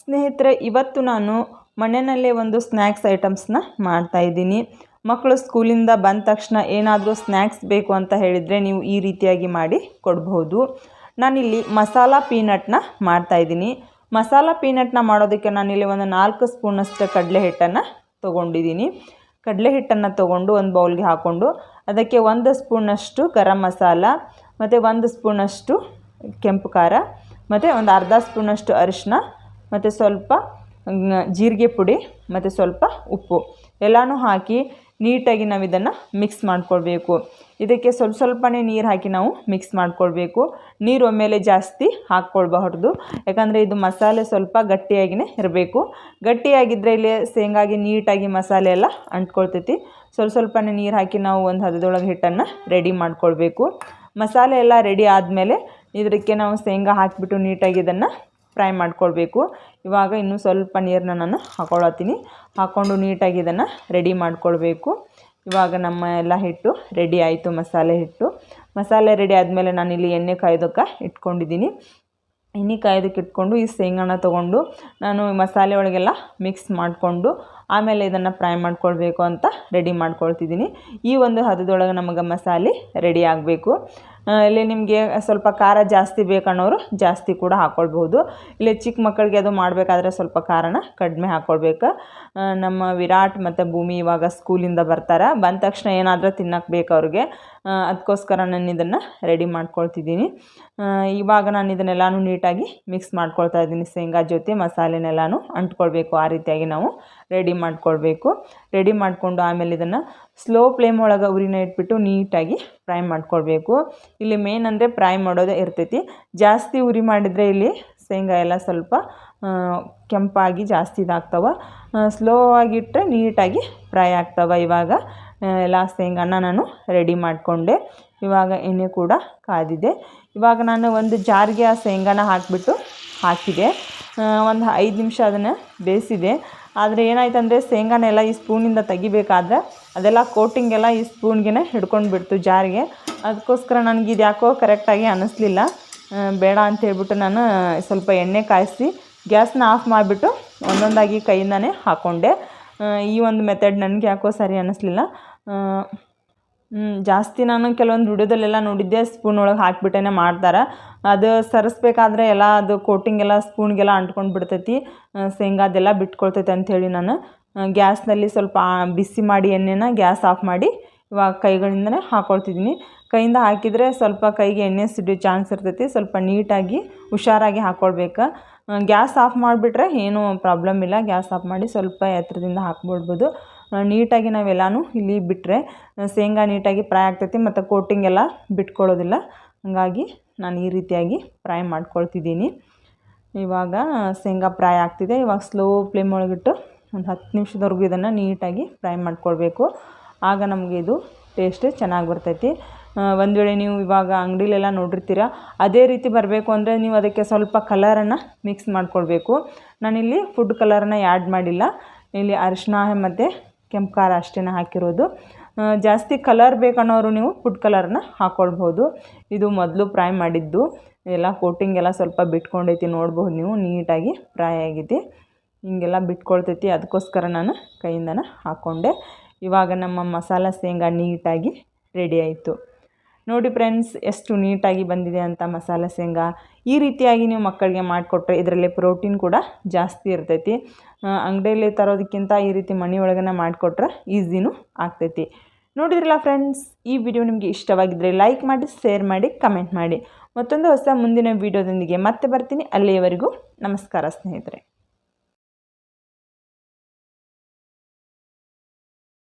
ಸ್ನೇಹಿತರೆ, ಇವತ್ತು ನಾನು ಮನೆಯಲ್ಲೇ ಒಂದು ಸ್ನ್ಯಾಕ್ಸ್ ಐಟಮ್ಸ್ನ ಮಾಡ್ತಾಯಿದ್ದೀನಿ ಮಕ್ಕಳು ಸ್ಕೂಲಿಂದ ಬಂದ ತಕ್ಷಣ ಏನಾದರೂ ಸ್ನ್ಯಾಕ್ಸ್ ಬೇಕು ಅಂತ ಹೇಳಿದರೆ ನೀವು ಈ ರೀತಿಯಾಗಿ ಮಾಡಿ ಕೊಡ್ಬೋದು. ನಾನಿಲ್ಲಿ ಮಸಾಲ ಪೀನಟ್ನ ಮಾಡ್ತಾಯಿದ್ದೀನಿ ಮಸಾಲ ಪೀನಟ್ನ ಮಾಡೋದಕ್ಕೆ ನಾನಿಲ್ಲಿ ಒಂದು ನಾಲ್ಕು ಸ್ಪೂನಷ್ಟು ಕಡಲೆ ಹಿಟ್ಟನ್ನು ತೊಗೊಂಡಿದ್ದೀನಿ. ಕಡಲೆ ಹಿಟ್ಟನ್ನು ತೊಗೊಂಡು ಒಂದು ಬೌಲ್ಗೆ ಹಾಕ್ಕೊಂಡು ಅದಕ್ಕೆ ಒಂದು ಸ್ಪೂನಷ್ಟು ಗರಂ ಮಸಾಲ, ಮತ್ತು ಒಂದು ಸ್ಪೂನಷ್ಟು ಕೆಂಪು ಖಾರ, ಮತ್ತು ಒಂದು ಅರ್ಧ ಸ್ಪೂನಷ್ಟು ಅರಿಶಿನ ಮತ್ತು ಸ್ವಲ್ಪ ಜೀರಿಗೆ ಪುಡಿ, ಮತ್ತು ಸ್ವಲ್ಪ ಉಪ್ಪು. ಎಲ್ಲನೂ ಹಾಕಿ ನೀಟಾಗಿ ನಾವು ಇದನ್ನು ಮಿಕ್ಸ್ ಮಾಡಿಕೊಳ್ಬೇಕು. ಇದಕ್ಕೆ ಸ್ವಲ್ಪ ಸ್ವಲ್ಪನೇ ನೀರು ಹಾಕಿ ನಾವು ಮಿಕ್ಸ್ ಮಾಡಿಕೊಳ್ಬೇಕು. ನೀರು ಒಮ್ಮೆಲೆ ಜಾಸ್ತಿ ಹಾಕ್ಕೊಳ್ಬಾರ್ದು. ಯಾಕಂದರೆ ಇದು ಮಸಾಲೆ ಸ್ವಲ್ಪ ಗಟ್ಟಿಯಾಗಿಯೇ ಇರಬೇಕು. ಗಟ್ಟಿಯಾಗಿದ್ದರೆ ಇಲ್ಲಿ ಶೇಂಗಾಗಿ ನೀಟಾಗಿ ಮಸಾಲೆ ಎಲ್ಲ ಅಂಟ್ಕೊಳ್ತೈತಿ. ಸ್ವಲ್ಪ ಸ್ವಲ್ಪನೇ ನೀರು ಹಾಕಿ ನಾವು ಒಂದು ಹದದೊಳಗೆ ಹಿಟ್ಟನ್ನು ರೆಡಿ ಮಾಡ್ಕೊಳ್ಬೇಕು. ಮಸಾಲೆ ಎಲ್ಲ ರೆಡಿ ಆದಮೇಲೆ ಇದಕ್ಕೆ ನಾವು ಶೇಂಗಾ ಹಾಕಿಬಿಟ್ಟು ನೀಟಾಗಿ ಇದನ್ನು ಫ್ರೈ ಮಾಡ್ಕೊಳ್ಬೇಕು. ಇವಾಗ ಇನ್ನೂ ಸ್ವಲ್ಪ ನೀರನ್ನ ನಾನು ಹಾಕೊಳ್ಳತ್ತೀನಿ ಹಾಕ್ಕೊಂಡು ನೀಟಾಗಿ ಇದನ್ನು ರೆಡಿ ಮಾಡ್ಕೊಳ್ಬೇಕು. ಇವಾಗ ನಮ್ಮ ಎಲ್ಲ ಹಿಟ್ಟು ರೆಡಿ ಆಯಿತು, ಮಸಾಲೆ ಹಿಟ್ಟು. ಮಸಾಲೆ ರೆಡಿ ಆದಮೇಲೆ ನಾನಿಲ್ಲಿ ಎಣ್ಣೆ ಕಾಯ್ದಕ್ಕೆ ಇಟ್ಕೊಂಡಿದ್ದೀನಿ. ಎಣ್ಣೆ ಕಾಯ್ದಕ್ಕೆ ಇಟ್ಕೊಂಡು ಈ ಶೇಂಗಾನ ತೊಗೊಂಡು ನಾನು ಮಸಾಲೆ ಒಳಗೆಲ್ಲ ಮಿಕ್ಸ್ ಮಾಡಿಕೊಂಡು ಆಮೇಲೆ ಇದನ್ನು ಫ್ರೈ ಮಾಡ್ಕೊಳ್ಬೇಕು ಅಂತ ರೆಡಿ ಮಾಡ್ಕೊಳ್ತಿದ್ದೀನಿ. ಈ ಒಂದು ಹದದೊಳಗೆ ನಮಗೆ ಮಸಾಲೆ ರೆಡಿ ಆಗಬೇಕು. ಇಲ್ಲಿ ನಿಮಗೆ ಸ್ವಲ್ಪ ಖಾರ ಜಾಸ್ತಿ ಬೇಕನ್ನೋರು ಜಾಸ್ತಿ ಕೂಡ ಹಾಕ್ಕೊಳ್ಬಹುದು ಇಲ್ಲಿ ಚಿಕ್ಕ ಮಕ್ಕಳಿಗೆ ಅದು ಮಾಡಬೇಕಾದ್ರೆ ಸ್ವಲ್ಪ ಖಾರನ ಕಡಿಮೆ ಹಾಕ್ಕೊಳ್ಬೇಕು ನಮ್ಮ ವಿರಾಟ್ ಮತ್ತು ಭೂಮಿ ಇವಾಗ ಸ್ಕೂಲಿಂದ ಬರ್ತಾರೆ. ಬಂದ ತಕ್ಷಣ ಏನಾದರೂ ತಿನ್ನಕ್ಕೆ ಬೇಕು ಅವ್ರಿಗೆ. ಅದಕ್ಕೋಸ್ಕರ ನಾನು ಇದನ್ನು ರೆಡಿ ಮಾಡ್ಕೊಳ್ತಿದ್ದೀನಿ. ಇವಾಗ ನಾನು ಇದನ್ನೆಲ್ಲನೂ ನೀಟಾಗಿ ಮಿಕ್ಸ್ ಮಾಡ್ಕೊಳ್ತಾ ಇದ್ದೀನಿ. ಶೇಂಗಾ ಜೊತೆ ಮಸಾಲೆನೆಲ್ಲನೂ ಅಂಟ್ಕೊಳ್ಬೇಕು ಆ ರೀತಿಯಾಗಿ ನಾವು ರೆಡಿ ಮಾಡ್ಕೊಳ್ಬೇಕು. ರೆಡಿ ಮಾಡಿಕೊಂಡು ಆಮೇಲೆ ಇದನ್ನು ಸ್ಲೋ ಫ್ಲೇಮ್ ಒಳಗೆ ಉರಿನ ಇಟ್ಬಿಟ್ಟು ನೀಟಾಗಿ ಫ್ರೈ ಮಾಡ್ಕೊಳ್ಬೇಕು. ಇಲ್ಲಿ ಮೇನ್ ಅಂದರೆ ಫ್ರೈ ಮಾಡೋದೇ ಇರ್ತೈತಿ. ಜಾಸ್ತಿ ಉರಿ ಮಾಡಿದರೆ ಇಲ್ಲಿ ಶೇಂಗಾ ಎಲ್ಲ ಸ್ವಲ್ಪ ಕೆಂಪಾಗಿ ಜಾಸ್ತಿ ಇದಾಗ್ತವೆ. ಸ್ಲೋ ಆಗಿಟ್ಟರೆ ನೀಟಾಗಿ ಫ್ರೈ ಆಗ್ತವೆ ಇವಾಗ. ಎಲ್ಲ ಶೇಂಗಾನ ನಾನು ರೆಡಿ ಮಾಡಿಕೊಂಡೆ. ಇವಾಗ ಎಣ್ಣೆ ಕೂಡ ಕಾದಿದೆ. ಇವಾಗ ನಾನು ಒಂದು ಜಾರಿಗೆ ಆ ಶೇಂಗಾನ ಹಾಕಿಬಿಟ್ಟು ಹಾಕಿದೆ. ಒಂದು ಐದು ನಿಮಿಷ ಅದನ್ನು ಬೇಯಿಸಿದೆ. ಆದರೆ ಏನಾಯ್ತು ಅಂದರೆ ಶೇಂಗಾನೆಲ್ಲ ಈ ಸ್ಪೂನಿಂದ ತೆಗಿಬೇಕಾದ್ರೆ ಅದೆಲ್ಲ ಕೋಟಿಂಗೆಲ್ಲ ಈ ಸ್ಪೂನ್ಗೆ ಹಿಡ್ಕೊಂಡು ಬಿಡ್ತು ಜಾರಿಗೆ. ಅದಕ್ಕೋಸ್ಕರ ನನಗೆ ಇದು ಯಾಕೋ ಕರೆಕ್ಟಾಗಿ ಅನ್ನಿಸ್ಲಿಲ್ಲ ಬೇಡ ಅಂತ ಹೇಳ್ಬಿಟ್ಟು ನಾನು ಸ್ವಲ್ಪ ಎಣ್ಣೆ ಕಾಯಿಸಿ ಗ್ಯಾಸ್ನ ಆಫ್ ಮಾಡಿಬಿಟ್ಟು ಒಂದೊಂದಾಗಿ ಕೈಯಿಂದನೇ ಹಾಕ್ಕೊಂಡೆ ಈ ಒಂದು ಮೆಥಡ್ ನನಗೆ ಯಾಕೋ ಸರಿ ಅನ್ನಿಸ್ಲಿಲ್ಲ ಜಾಸ್ತಿ ನಾನು ಕೆಲವೊಂದು ವಿಡಿಯೋದಲ್ಲೆಲ್ಲ ನೋಡಿದ್ದೆ ಸ್ಪೂನ್ ಒಳಗೆ ಹಾಕಿಬಿಟ್ಟೇನೆ ಮಾಡ್ತಾರೆ. ಅದು ಸರಿಸ್ಬೇಕಾದ್ರೆ ಎಲ್ಲ ಅದು ಕೋಟಿಂಗ್ ಎಲ್ಲ ಸ್ಪೂನ್ಗೆಲ್ಲ ಅಂಟ್ಕೊಂಡು ಬಿಡ್ತೈತಿ. ಶೇಂಗಾದೆಲ್ಲ ಬಿಟ್ಕೊಳ್ತೈತೆ ಅಂಥೇಳಿ ನಾನು. ಗ್ಯಾಸ್ನಲ್ಲಿ ಸ್ವಲ್ಪ ಬಿಸಿ ಮಾಡಿ ಎಣ್ಣೆನ ಗ್ಯಾಸ್ ಆಫ್ ಮಾಡಿ ಇವಾಗ ಕೈಗಳಿಂದನೇ ಹಾಕ್ಕೊಳ್ತಿದ್ದೀನಿ ಕೈಯಿಂದ ಹಾಕಿದರೆ ಸ್ವಲ್ಪ ಕೈಗೆ ಎಣ್ಣೆ ಸಿಡಿಯೋ ಚಾನ್ಸ್ ಇರ್ತೈತಿ. ಸ್ವಲ್ಪ ನೀಟಾಗಿ, ಹುಷಾರಾಗಿ ಹಾಕ್ಕೊಳ್ಬೇಕು ಗ್ಯಾಸ್ ಆಫ್ ಮಾಡಿಬಿಟ್ರೆ ಏನೂ ಪ್ರಾಬ್ಲಮ್ ಇಲ್ಲ. ಗ್ಯಾಸ್ ಆಫ್ ಮಾಡಿ ಸ್ವಲ್ಪ ಎತ್ತರದಿಂದ ಹಾಕ್ಬಿಡ್ಬೋದು. ನೀಟಾಗಿ ನಾವೆಲ್ಲನೂ ಇಲ್ಲಿ ಬಿಟ್ಟರೆ ಶೇಂಗಾ ನೀಟಾಗಿ ಫ್ರೈ ಆಗ್ತೈತಿ ಮತ್ತು ಕೋಟಿಂಗ್ ಎಲ್ಲ ಬಿಟ್ಕೊಳ್ಳೋದಿಲ್ಲ. ಹಾಗಾಗಿ ನಾನು ಈ ರೀತಿಯಾಗಿ ಫ್ರೈ ಮಾಡ್ಕೊಳ್ತಿದ್ದೀನಿ. ಇವಾಗ ಶೇಂಗಾ ಫ್ರೈ ಆಗ್ತಿದೆ. ಇವಾಗ ಸ್ಲೋ ಫ್ಲೇಮ್ ಒಳಗಿಟ್ಟು ಒಂದು ಹತ್ತು ನಿಮಿಷದವರೆಗೂ ಇದನ್ನು ನೀಟಾಗಿ ಫ್ರೈ ಮಾಡ್ಕೊಳ್ಬೇಕು. ಆಗ ನಮಗೆ ಇದು ಟೇಸ್ಟ್ ಚೆನ್ನಾಗಿ ಬರ್ತೈತಿ. ಒಂದು ವೇಳೆ ನೀವು ಇವಾಗ ಅಂಗಡಿಲೆಲ್ಲ ನೋಡಿರ್ತೀರ, ಅದೇ ರೀತಿ ಬರಬೇಕು ಅಂದರೆ ನೀವು ಅದಕ್ಕೆ ಸ್ವಲ್ಪ ಕಲರನ್ನು ಮಿಕ್ಸ್ ಮಾಡ್ಕೊಳ್ಬೇಕು. ನಾನಿಲ್ಲಿ ಫುಡ್ ಕಲರನ್ನು ಆ್ಯಡ್ ಮಾಡಿಲ್ಲ. ಇಲ್ಲಿ ಅರಿಶಿನ ಮತ್ತು ಕೆಂಪು ಖಾರ ಅಷ್ಟೇ ಹಾಕಿರೋದು. ಜಾಸ್ತಿ ಕಲರ್ ಬೇಕನ್ನೋರು ನೀವು ಫುಡ್ ಕಲರ್ನ ಹಾಕ್ಕೊಳ್ಬೋದು ಇದು ಮೊದಲು ಫ್ರೈ ಮಾಡಿದ್ದು. ಎಲ್ಲ ಕೋಟಿಂಗ್ ಎಲ್ಲ ಸ್ವಲ್ಪ ಬಿಟ್ಕೊಂಡೈತಿ ನೋಡ್ಬೋದು ನೀವು, ನೀಟಾಗಿ ಫ್ರೈ ಆಗಿದೆ. ಹಿಂಗೆಲ್ಲ ಬಿಟ್ಕೊಳ್ತೈತಿ, ಅದಕ್ಕೋಸ್ಕರ ನಾನು ಕೈಯಿಂದನೇ ಹಾಕ್ಕೊಂಡೆ ಇವಾಗ ನಮ್ಮ ಮಸಾಲ ಶೇಂಗಾ ನೀಟಾಗಿ ರೆಡಿ ಆಯಿತು. ನೋಡಿ ಫ್ರೆಂಡ್ಸ್ ಎಷ್ಟು ನೀಟಾಗಿ ಬಂದಿದೆ ಅಂತ ಮಸಾಲೆ ಶೇಂಗಾ. ಈ ರೀತಿಯಾಗಿ ನೀವು ಮಕ್ಕಳಿಗೆ ಮಾಡಿಕೊಟ್ರೆ ಇದರಲ್ಲಿ ಪ್ರೋಟೀನ್ ಕೂಡ ಜಾಸ್ತಿ ಇರ್ತೈತಿ. ಅಂಗಡಿಯಲ್ಲಿ ತರೋದಕ್ಕಿಂತ ಈ ರೀತಿ ಮನೆ ಒಳಗನೆ ಮಾಡಿಕೊಟ್ರೆ ಈಸಿನೂ ಆಗ್ತೈತಿ. ನೋಡಿದ್ರಲ್ಲ ಫ್ರೆಂಡ್ಸ್ ಈ ವಿಡಿಯೋ ನಿಮಗೆ ಇಷ್ಟವಾಗಿದ್ದರೆ ಲೈಕ್ ಮಾಡಿ ಶೇರ್ ಮಾಡಿ ಕಮೆಂಟ್ ಮಾಡಿ. ಮತ್ತೊಂದು ಹೊಸ ಮುಂದಿನ ವಿಡಿಯೋದೊಂದಿಗೆ ಮತ್ತೆ ಬರ್ತೀನಿ. ಅಲ್ಲಿಯವರೆಗೂ ನಮಸ್ಕಾರ ಸ್ನೇಹಿತರೆ.